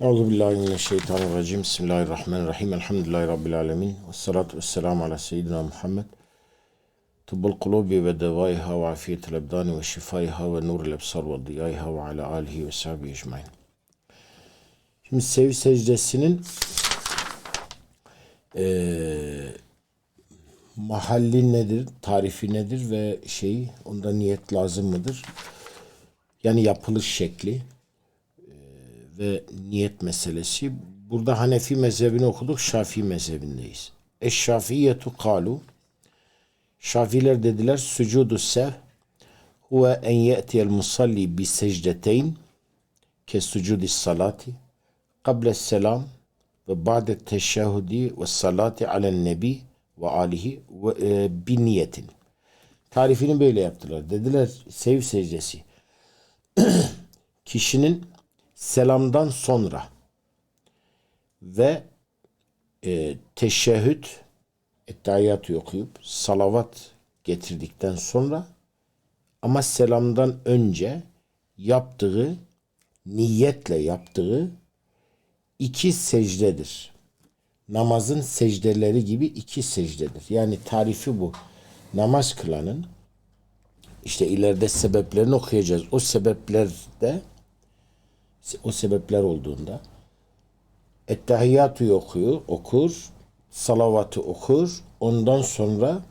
Euzu billahi mineşşeytanirracim. Bismillahirrahmanirrahim. Elhamdülillahi rabbil alamin. Ves salatu vesselamu ala seyyidina Muhammed. Tıbbul kulubi ve devaiha ve afiyetel ebdani ve şifaiha ve nurul ebsar ve diyaiha ve ala alihi ve sahbihi ecmain. Şimdi sev secdesinin eee mahalli nedir, tarifi nedir ve şey onda niyet lazım mıdır? Yani yapılış şekli ve niyet meselesi. Burada Hanefi mezhebini okuduk, Şafii mezhebindeyiz. Eşşafiyetu kalu Şafiler dediler sucudu sev huve en ye'tiyel musalli bi secdeteyn ke sucudi salati kable selam ve ba'de teşehhudi ve salati alen nebi ve alihi ve e, bi niyetin. Tarifini böyle yaptılar. Dediler sev secdesi. Kişinin selamdan sonra ve e, teşehhüd ettehiyatı okuyup salavat getirdikten sonra ama selamdan önce yaptığı niyetle yaptığı iki secdedir. Namazın secdeleri gibi iki secdedir. Yani tarifi bu. Namaz kılanın işte ileride sebeplerini okuyacağız. O sebeplerde o sebepler olduğunda Ettehiyyatü okuyor, okur, salavatı okur. Ondan sonra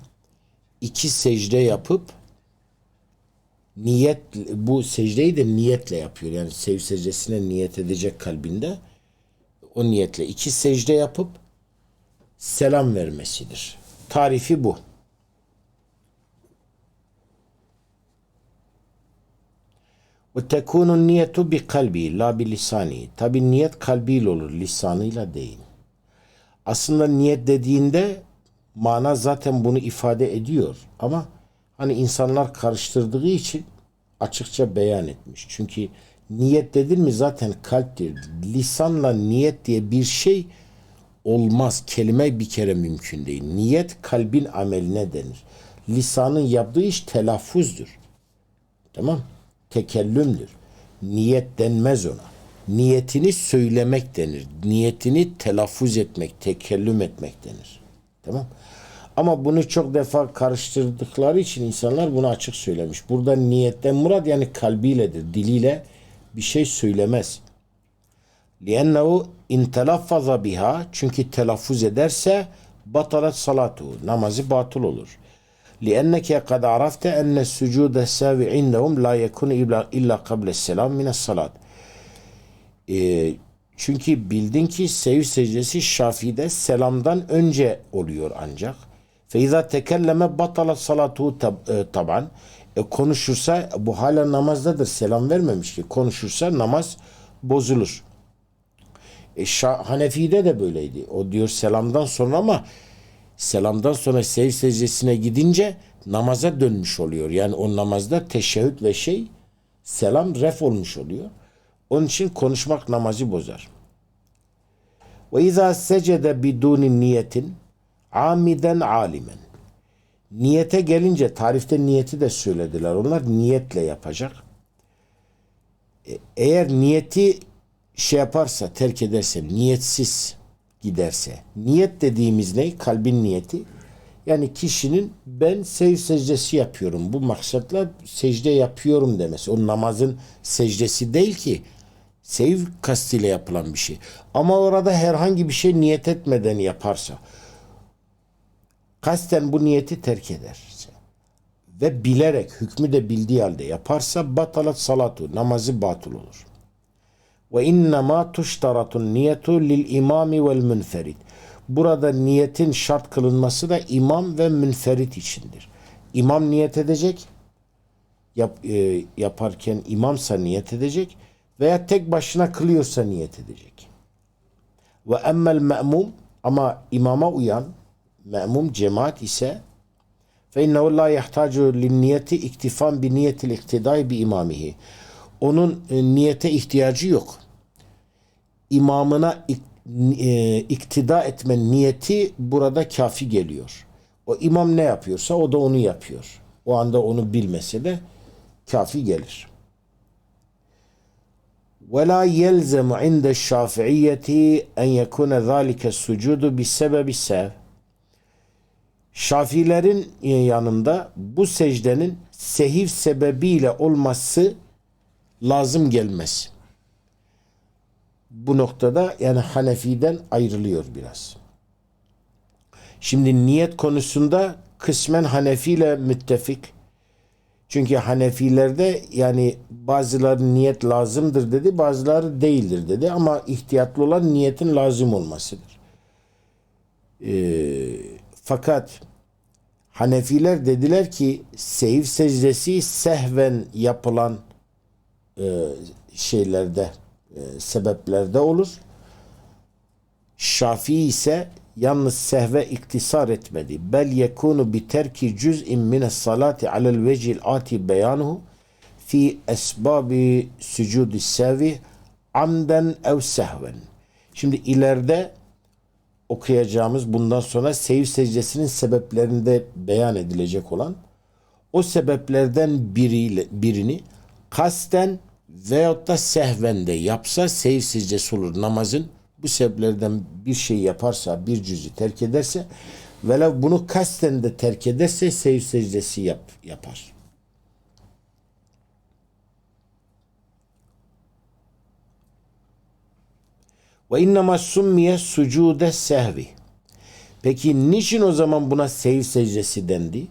iki secde yapıp niyet bu secdeyi de niyetle yapıyor. Yani sev secdesine niyet edecek kalbinde. O niyetle iki secde yapıp selam vermesidir. Tarifi bu. Ve tekunun niyetu bi kalbi la bi lisani. Tabi niyet kalbiyle olur, lisanıyla değil. Aslında niyet dediğinde mana zaten bunu ifade ediyor. Ama hani insanlar karıştırdığı için açıkça beyan etmiş. Çünkü niyet dedin mi zaten kalptir. Lisanla niyet diye bir şey olmaz. Kelime bir kere mümkün değil. Niyet kalbin ameline denir. Lisanın yaptığı iş telaffuzdur. Tamam tekellümdür. Niyet denmez ona. Niyetini söylemek denir. Niyetini telaffuz etmek, tekellüm etmek denir. Tamam Ama bunu çok defa karıştırdıkları için insanlar bunu açık söylemiş. Burada niyetten murad yani kalbiyledir. Diliyle bir şey söylemez. لِأَنَّهُ اِنْ تَلَفَّظَ biha Çünkü telaffuz ederse batalat salatu. Namazı batıl olur. لأنك قد عرفت أن السجود الساوي عندهم لا يكون إلا قبل السلام من الصلاة. Ee, çünkü bildin ki sev secdesi Şafii'de selamdan önce oluyor ancak. Feiza tekelleme batala salatu taban. E, konuşursa bu hala namazdadır. Selam vermemiş ki. Konuşursa namaz bozulur. E, Şah, Hanefi'de de böyleydi. O diyor selamdan sonra ama selamdan sonra sev secdesine gidince namaza dönmüş oluyor. Yani o namazda teşehhüd ve şey selam ref olmuş oluyor. Onun için konuşmak namazı bozar. Ve izâ secede bidûni niyetin amiden alimen. Niyete gelince tarifte niyeti de söylediler. Onlar niyetle yapacak. E, eğer niyeti şey yaparsa, terk ederse, niyetsiz giderse. Niyet dediğimiz ne? Kalbin niyeti. Yani kişinin ben sev secdesi yapıyorum. Bu maksatla secde yapıyorum demesi. O namazın secdesi değil ki. Sev kastıyla yapılan bir şey. Ama orada herhangi bir şey niyet etmeden yaparsa kasten bu niyeti terk ederse ve bilerek hükmü de bildiği halde yaparsa batalat salatu namazı batıl olur. Ve innema tuştaratun niyetu lil imami vel münferit. Burada niyetin şart kılınması da imam ve münferit içindir. İmam niyet edecek, yap, e, yaparken imamsa niyet edecek veya tek başına kılıyorsa niyet edecek. Ve emmel me'mum ama imama uyan me'mum cemaat ise fe innehu la yahtacu lin niyeti iktifan bi niyetil iktidai bi imamihi onun e, niyete ihtiyacı yok. İmamına e, iktida etme niyeti burada kafi geliyor. O imam ne yapıyorsa o da onu yapıyor. O anda onu bilmese de kafi gelir. ولا يلزم عند الشافعية أن يكون ذلك السجود بسبب السهو Şafilerin yanında bu secdenin sehiv sebebiyle olması lazım gelmez. Bu noktada yani Hanefi'den ayrılıyor biraz. Şimdi niyet konusunda kısmen Hanefi ile müttefik. Çünkü Hanefilerde yani bazıları niyet lazımdır dedi, bazıları değildir dedi ama ihtiyatlı olan niyetin lazım olmasıdır. Ee, fakat Hanefiler dediler ki seyif secdesi sehven yapılan e, şeylerde, e, sebeplerde olur. Şafii ise yalnız sehve iktisar etmedi. Bel yekunu bi terki cüz'in mine salati alel vecil ati beyanuhu fi esbabi sücudi sevi amden ev sehven. Şimdi ileride okuyacağımız bundan sonra sev secdesinin sebeplerinde beyan edilecek olan o sebeplerden biriyle, birini kasten veyahut da sehven de yapsa sev secdesi olur namazın. Bu sebeplerden bir şey yaparsa, bir cüzü terk ederse velev bunu kasten de terk ederse sev secdesi yap, yapar. Ve innema summiye sucude sehvi. Peki niçin o zaman buna sev secdesi dendi?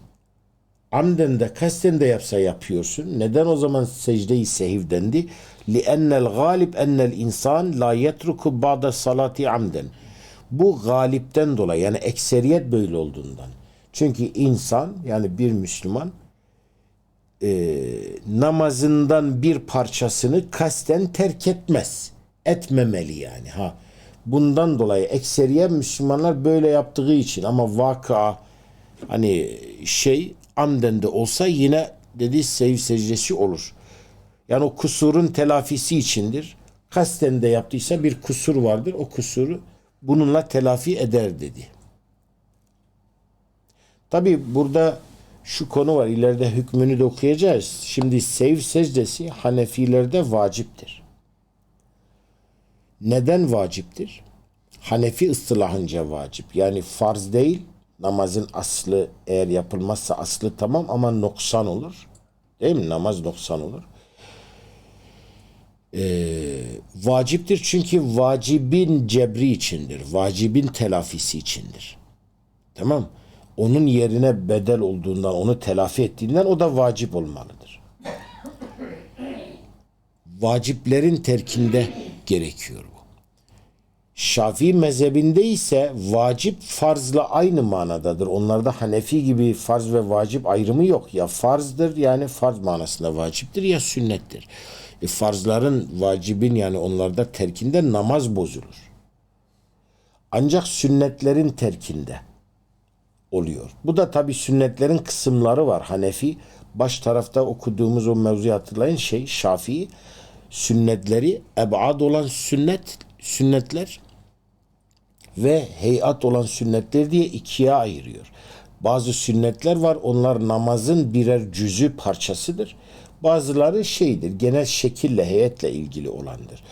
Amden de kasten de yapsa yapıyorsun. Neden o zaman secde-i sehiv dendi? لِأَنَّ الْغَالِبْ اَنَّ الْاِنْسَانِ لَا يَتْرُكُ بَعْدَ salati amden. Bu galipten dolayı yani ekseriyet böyle olduğundan. Çünkü insan yani bir Müslüman e, namazından bir parçasını kasten terk etmez. Etmemeli yani. Ha Bundan dolayı ekseriye Müslümanlar böyle yaptığı için ama vaka hani şey amden de olsa yine dedi sev secdesi olur. Yani o kusurun telafisi içindir. Kasten de yaptıysa bir kusur vardır. O kusuru bununla telafi eder dedi. Tabi burada şu konu var. İleride hükmünü de okuyacağız. Şimdi sev secdesi Hanefilerde vaciptir. Neden vaciptir? Hanefi ıstılahınca vacip. Yani farz değil. Namazın aslı eğer yapılmazsa aslı tamam ama noksan olur. Değil mi? Namaz noksan olur. Ee, vaciptir çünkü vacibin cebri içindir. Vacibin telafisi içindir. Tamam. Onun yerine bedel olduğundan, onu telafi ettiğinden o da vacip olmalıdır. Vaciplerin terkinde gerekiyor. Şafii mezhebinde ise vacip farzla aynı manadadır. Onlarda Hanefi gibi farz ve vacip ayrımı yok. Ya farzdır yani farz manasında vaciptir ya sünnettir. E farzların vacibin yani onlarda terkinde namaz bozulur. Ancak sünnetlerin terkinde oluyor. Bu da tabi sünnetlerin kısımları var. Hanefi baş tarafta okuduğumuz o mevzuyu hatırlayın şey Şafii sünnetleri ebad olan sünnet sünnetler ve heyat olan sünnetler diye ikiye ayırıyor. Bazı sünnetler var onlar namazın birer cüzü parçasıdır. Bazıları şeydir genel şekille heyetle ilgili olandır.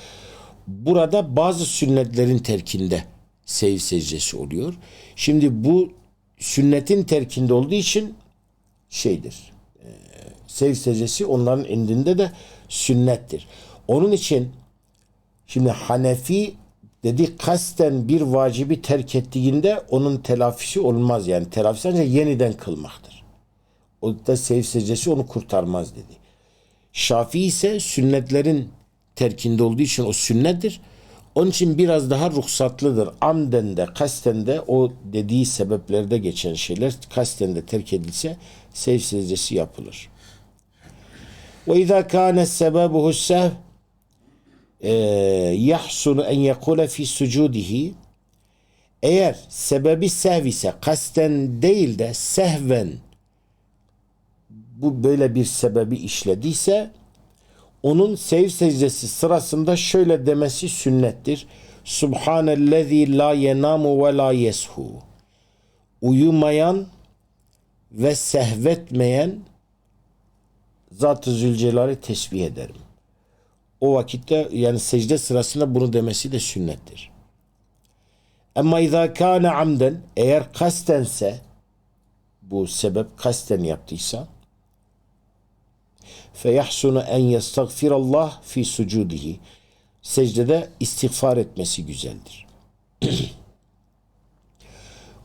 Burada bazı sünnetlerin terkinde sev secdesi oluyor. Şimdi bu sünnetin terkinde olduğu için şeydir. E, sev secdesi onların indinde de sünnettir. Onun için şimdi Hanefi dedi kasten bir vacibi terk ettiğinde onun telafisi olmaz yani telafisi ancak yeniden kılmaktır. O da sev secdesi onu kurtarmaz dedi. Şafii ise sünnetlerin terkinde olduğu için o sünnettir. Onun için biraz daha ruhsatlıdır. Amden de kasten de o dediği sebeplerde geçen şeyler kasten de terk edilse sev secdesi yapılır. Ve izâ kâne sebebuhu sev yahsunu en yekule fi sucudihi eğer sebebi sehv ise kasten değil de sehven bu böyle bir sebebi işlediyse onun sev secdesi sırasında şöyle demesi sünnettir. Subhanellezi la yenamu ve la yeshu. Uyumayan ve sehvetmeyen Zat-ı Zülcelal'i tesbih ederim. O vakitte yani secde sırasında bunu demesi de sünnettir. Ama izâ kâne amden eğer kastense bu sebep kasten yaptıysa feyahsunu en yestagfirallah fi sucudihi secdede istiğfar etmesi güzeldir.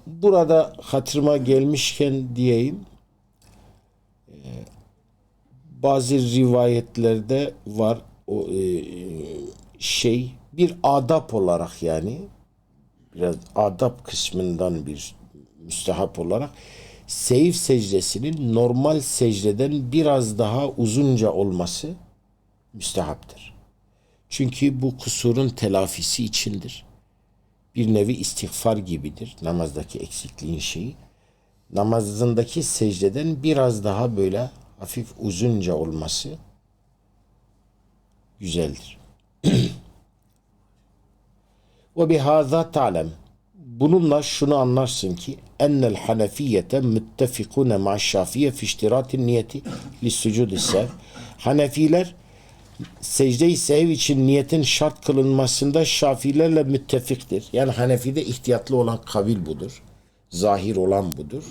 Burada hatırıma gelmişken diyeyim e, bazı rivayetlerde var o e, şey bir adap olarak yani biraz adap kısmından bir müstehap olarak seyif secdesinin normal secdeden biraz daha uzunca olması müstehaptır. Çünkü bu kusurun telafisi içindir. Bir nevi istiğfar gibidir namazdaki eksikliğin şeyi. Namazındaki secdeden biraz daha böyle hafif uzunca olması güzeldir. Ve bihaza ta'lem. Bununla şunu anlarsın ki ennel hanefiyete müttefikune ma şafiye fi iştiratin niyeti lissucudi sev. Hanefiler secde-i sev için niyetin şart kılınmasında şafilerle müttefiktir. Yani Hanefi'de ihtiyatlı olan kavil budur. Zahir olan budur.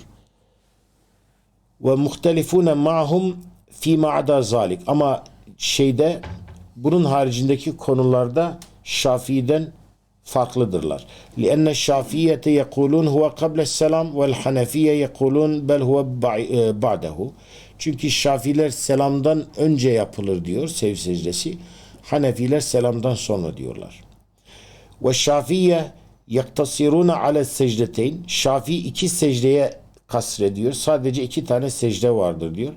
Ve muhtelifune ma'hum fi ma'da zalik. Ama şeyde bunun haricindeki konularda Şafii'den farklıdırlar. لأن الشافية يقولون هو قبل السلام والحنفية يقولون بل هو بعده. Çünkü Şafiler selamdan önce yapılır diyor sev secdesi. Hanefiler selamdan sonra diyorlar. Ve Şafiye yaktasiruna ale secdeteyn. Şafii iki secdeye kasrediyor. Sadece iki tane secde vardır diyor.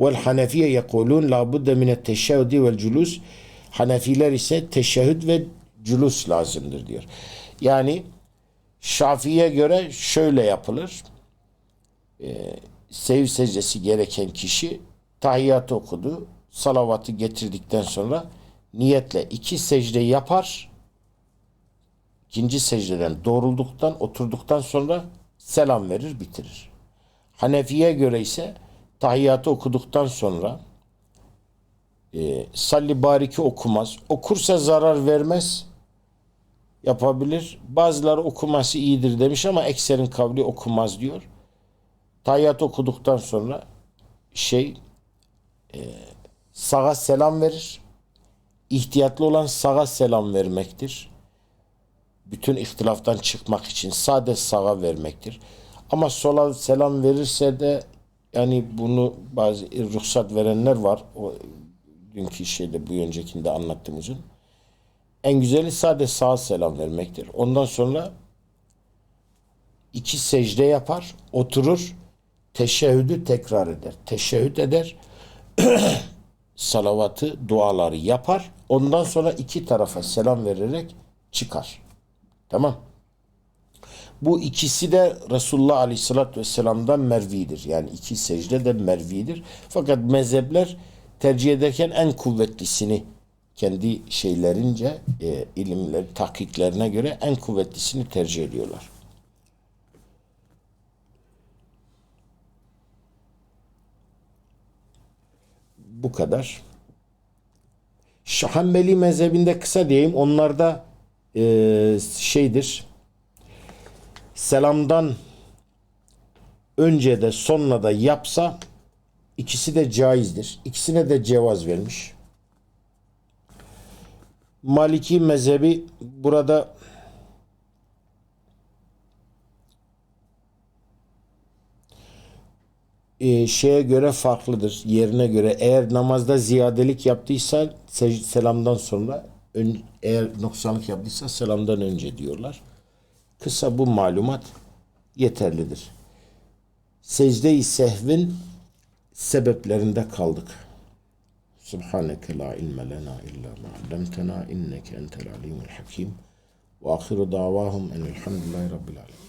Vel Hanefiye yekulun la budde minet teşehhüdi ise teşehhüd ve culus lazımdır diyor. Yani Şafii'ye göre şöyle yapılır. Ee, sev secdesi gereken kişi tahiyyatı okudu. Salavatı getirdikten sonra niyetle iki secde yapar. İkinci secdeden doğrulduktan, oturduktan sonra selam verir, bitirir. Hanefi'ye göre ise tahiyyatı okuduktan sonra e, salli bariki okumaz. Okursa zarar vermez. Yapabilir. Bazıları okuması iyidir demiş ama ekserin kavli okumaz diyor. Tahiyyat okuduktan sonra şey e, sağa selam verir. İhtiyatlı olan sağa selam vermektir. Bütün ihtilaftan çıkmak için sade sağa vermektir. Ama sola selam verirse de yani bunu bazı ruhsat verenler var. O dünkü şeyde bu öncekinde anlattığımızın. En güzeli sade sağa selam vermektir. Ondan sonra iki secde yapar, oturur, teşehhüdü tekrar eder. Teşehhüd eder, salavatı, duaları yapar. Ondan sonra iki tarafa selam vererek çıkar. Tamam. Bu ikisi de Resulullah Aleyhisselatü Vesselam'dan mervidir. Yani iki secde de mervidir. Fakat mezhepler tercih ederken en kuvvetlisini kendi şeylerince e, ilimler, tahkiklerine göre en kuvvetlisini tercih ediyorlar. Bu kadar. Şahambeli mezhebinde kısa diyeyim. Onlarda e, şeydir. Selamdan önce de sonra da yapsa ikisi de caizdir. İkisine de cevaz vermiş. Maliki mezhebi burada e, şeye göre farklıdır. Yerine göre eğer namazda ziyadelik yaptıysa selamdan sonra eğer noksanlık yaptıysa selamdan önce diyorlar. Kısa bu malumat yeterlidir. Secde-i sehvin sebeplerinde kaldık. Subhaneke la ilme lena illa ma allamtena inneke entel alimul hakim. Ve ahiru davahum enelhamdülillahi rabbil alemin.